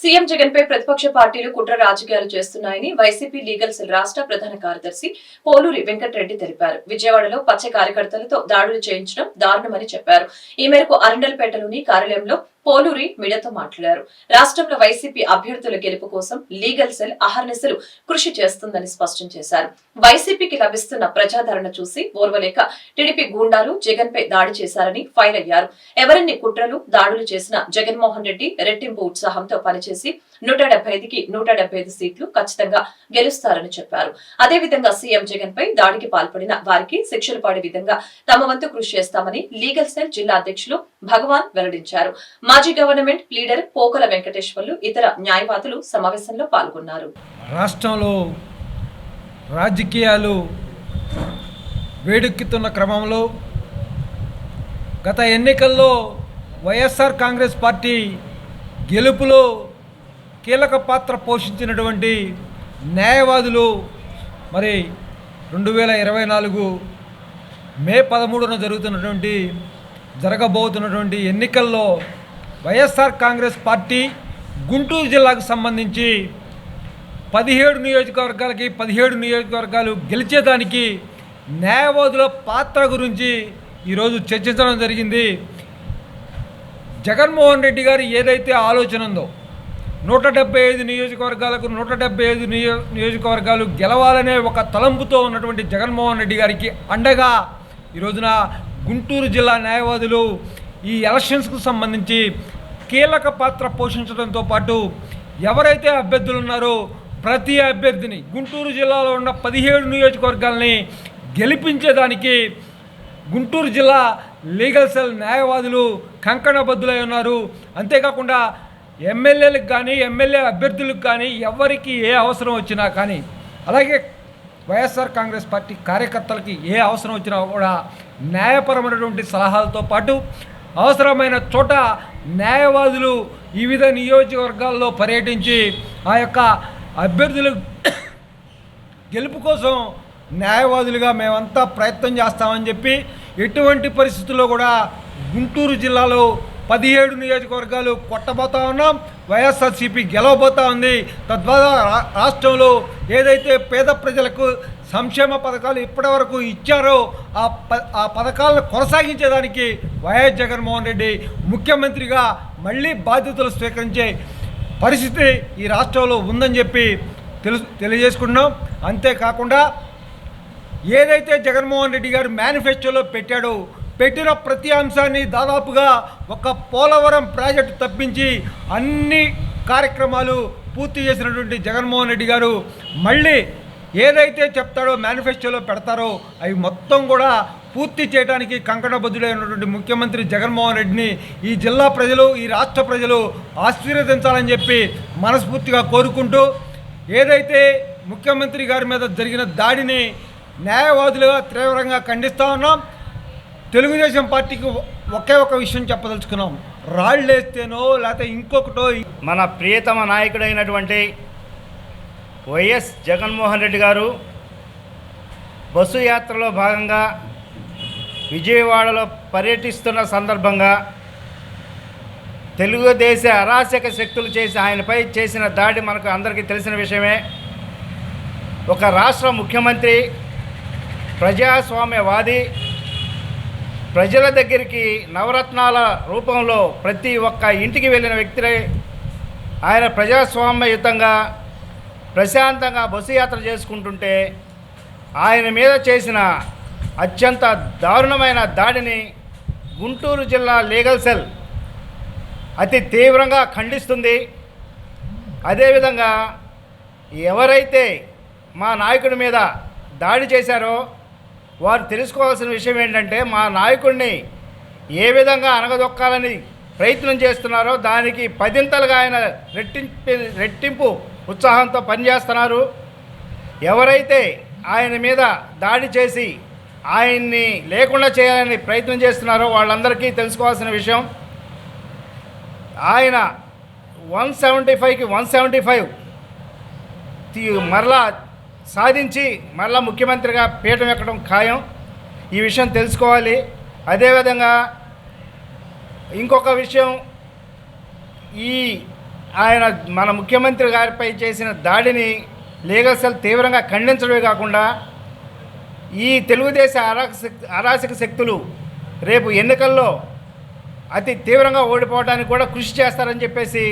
CM Jagan పై ప్రతిపక్ష పార్టీలు కుట్ర రాజకీయాలు చేస్తున్నాయని వైసీపీ లీగల్ సెల్ రాష్ట్ర ప్రధాన కార్యదర్శి పోలూరి వెంకటరెడ్డి తెలిపారు. విజయవాడలో పచ్చ కార్యకర్తలతో దాడులు చేయించడం దారుణమని చెప్పారు. ఈ మేరకు అరండల్పేటలోని కార్యాలయంలో పోలూరి మీడియాతో మాట్లాడారు. రాష్ట్రంలో వైసీపీ అభ్యర్థుల గెలుపు కోసం లీగల్ సెల్ అహర్నిశలు కృషి చేస్తుందని స్పష్టం చేశారు. వైసీపీకి లభిస్తున్న ప్రజాదరణ చూసి ఓర్వలేక టీడీపీ గూండాలు జగన్ పై దాడి చేశారని ఫైర్ అయ్యారు. ఎవరిన్ని కుట్రలు దాడులు చేసిన జగన్మోహన్ రెడ్డి రెట్టింపు ఉత్సాహంతో పనిచేసి నూట డెబ్బై ఐదుకి నూట డెబ్బై ఐదు సీట్లు ఖచ్చితంగా గెలుస్తారని చెప్పారు. అదేవిధంగా సీఎం జగన్ పై దాడికి పాల్పడిన వారికి శిక్షలు పడే విధంగా తమ వంతు కృషి చేస్తామని లీగల్ సెల్ జిల్లా అధ్యక్షులు భగవాన్ వెల్లడించారు. మాజీ గవర్నమెంట్ లీడర్ పోకల వెంకటేశ్వర్లు ఇతర న్యాయవాదులు సమావేశంలో పాల్గొన్నారు. రాష్ట్రంలో రాజకీయాలు వేడెక్కుతున్న క్రమంలో గత ఎన్నికల్లో వైఎస్ఆర్ కాంగ్రెస్ పార్టీ గెలుపులో కీలక పాత్ర పోషించినటువంటి న్యాయవాదులు మరి రెండు వేల ఇరవై నాలుగు మే పదమూడున జరుగుతున్నటువంటి జరగబోతున్నటువంటి ఎన్నికల్లో వైఎస్ఆర్ కాంగ్రెస్ పార్టీ గుంటూరు జిల్లాకు సంబంధించి పదిహేడు నియోజకవర్గాలకి పదిహేడు నియోజకవర్గాలు గెలిచేదానికి న్యాయవాదుల పాత్ర గురించి ఈరోజు చర్చించడం జరిగింది. జగన్మోహన్ రెడ్డి గారు ఏదైతే ఆలోచన ఉందో నూట డెబ్బై ఐదు నియోజకవర్గాలకు నూట డెబ్బై ఐదు నియో నియోజకవర్గాలు గెలవాలనే ఒక తలంపుతో ఉన్నటువంటి జగన్మోహన్ రెడ్డి గారికి అండగా ఈ రోజున గుంటూరు జిల్లా న్యాయవాదులు ఈ ఎలక్షన్స్కు సంబంధించి కీలక పాత్ర పోషించడంతో పాటు ఎవరైతే అభ్యర్థులు ఉన్నారో ప్రతి అభ్యర్థిని గుంటూరు జిల్లాలో ఉన్న పదిహేడు నియోజకవర్గాల్ని గెలిపించేదానికి గుంటూరు జిల్లా లీగల్ సెల్ న్యాయవాదులు కంకణబద్దులై ఉన్నారు. అంతేకాకుండా ఎమ్మెల్యేలకు కానీ ఎమ్మెల్యే అభ్యర్థులకు కానీ ఎవరికి ఏ అవసరం వచ్చినా కానీ అలాగే వైఎస్ఆర్ కాంగ్రెస్ పార్టీ కార్యకర్తలకి ఏ అవసరం వచ్చినా కూడా న్యాయపరమైనటువంటి సలహాలతో పాటు అవసరమైన చోట న్యాయవాదులు వివిధ నియోజకవర్గాల్లో పర్యటించి ఆ యొక్క అభ్యర్థులు గెలుపు కోసం న్యాయవాదులుగా మేమంతా ప్రయత్నం చేస్తామని చెప్పి ఎటువంటి పరిస్థితుల్లో కూడా గుంటూరు జిల్లాలో పదిహేడు నియోజకవర్గాలు కొట్టబోతా ఉన్నాం. వైఎస్ఆర్సీపీ గెలవబోతా ఉంది. తద్వారా రా- రాష్ట్రంలో ఏదైతే పేద ప్రజలకు సంక్షేమ పథకాలు ఇప్పటివరకు ఇచ్చారో ఆ ప ఆ పథకాలను కొనసాగించేదానికి వైఎస్ జగన్మోహన్ రెడ్డి ముఖ్యమంత్రిగా మళ్ళీ బాధ్యతలు స్వీకరించే పరిస్థితి ఈ రాష్ట్రంలో ఉందని చెప్పి తెలుసు తెలియజేసుకుంటున్నాం. అంతేకాకుండా ఏదైతే జగన్మోహన్ రెడ్డి గారు మేనిఫెస్టోలో పెట్టాడో పెట్టిన ప్రతి అంశాన్ని దాదాపుగా ఒక పోలవరం ప్రాజెక్టు తప్పించి అన్ని కార్యక్రమాలు పూర్తి చేసినటువంటి జగన్మోహన్ రెడ్డి గారు మళ్ళీ ఏదైతే చెప్తాడో మేనిఫెస్టోలో పెడతారో అవి మొత్తం కూడా పూర్తి చేయడానికి కంకణబద్ధుడైనటువంటి ముఖ్యమంత్రి జగన్మోహన్ రెడ్డిని ఈ జిల్లా ప్రజలు ఈ రాష్ట్ర ప్రజలు ఆశీర్వదించాలని చెప్పి మనస్ఫూర్తిగా కోరుకుంటూ ఏదైతే ముఖ్యమంత్రి గారి మీద జరిగిన దాడిని న్యాయవాదులుగా తీవ్రంగా ఖండిస్తూ ఉన్నాం. తెలుగుదేశం పార్టీకి ఒకే ఒక విషయం చెప్పదలుచుకున్నాం. రాళ్ళేస్తేనో లేకపోతే ఇంకొకటో మన ప్రియతమ నాయకుడైనటువంటి వైఎస్ జగన్మోహన్ రెడ్డి గారు బస్సు యాత్రలో భాగంగా విజయవాడలో పర్యటిస్తున్న సందర్భంగా తెలుగుదేశ అరాచక శక్తులు చేసి ఆయనపై చేసిన దాడి మనకు అందరికీ తెలిసిన విషయమే. ఒక రాష్ట్ర ముఖ్యమంత్రి ప్రజాస్వామ్యవాది ప్రజల దగ్గరికి నవరత్నాల రూపంలో ప్రతి ఒక్క ఇంటికి వెళ్ళిన వ్యక్తులే ఆయన ప్రజాస్వామ్యయుతంగా ప్రశాంతంగా బస్సు యాత్ర చేసుకుంటుంటే ఆయన మీద చేసిన అత్యంత దారుణమైన దాడిని గుంటూరు జిల్లా లీగల్ సెల్ అతి తీవ్రంగా ఖండిస్తుంది. అదేవిధంగా ఎవరైతే మా నాయకుడి మీద దాడి చేశారో వారు తెలుసుకోవాల్సిన విషయం ఏంటంటే మా నాయకుడిని ఏ విధంగా అనగదొక్కాలని ప్రయత్నం చేస్తున్నారో దానికి పదింతలుగా ఆయన రెట్టింపు రెట్టింపు ఉత్సాహంతో పనిచేస్తున్నారు. ఎవరైతే ఆయన మీద దాడి చేసి ఆయన్ని లేకుండా చేయాలని ప్రయత్నం చేస్తున్నారో వాళ్ళందరికీ తెలుసుకోవాల్సిన విషయం ఆయన వన్ సెవెంటీ ఫైవ్కి వన్ సెవెంటీ ఫైవ్ మరలా సాధించి మరలా ముఖ్యమంత్రిగా పీఠం ఎక్కడం ఖాయం. ఈ విషయం తెలుసుకోవాలి. అదేవిధంగా ఇంకొక విషయం ఈ ఆయన మన ముఖ్యమంత్రి గారిపై చేసిన దాడిని లీగల్ సెల్ తీవ్రంగా ఖండించడమే కాకుండా ఈ తెలుగుదేశ అరాచక అరాచక శక్తులు రేపు ఎన్నికల్లో అతి తీవ్రంగా ఓడిపోవడానికి కూడా కృషి చేస్తారని చెప్పేసి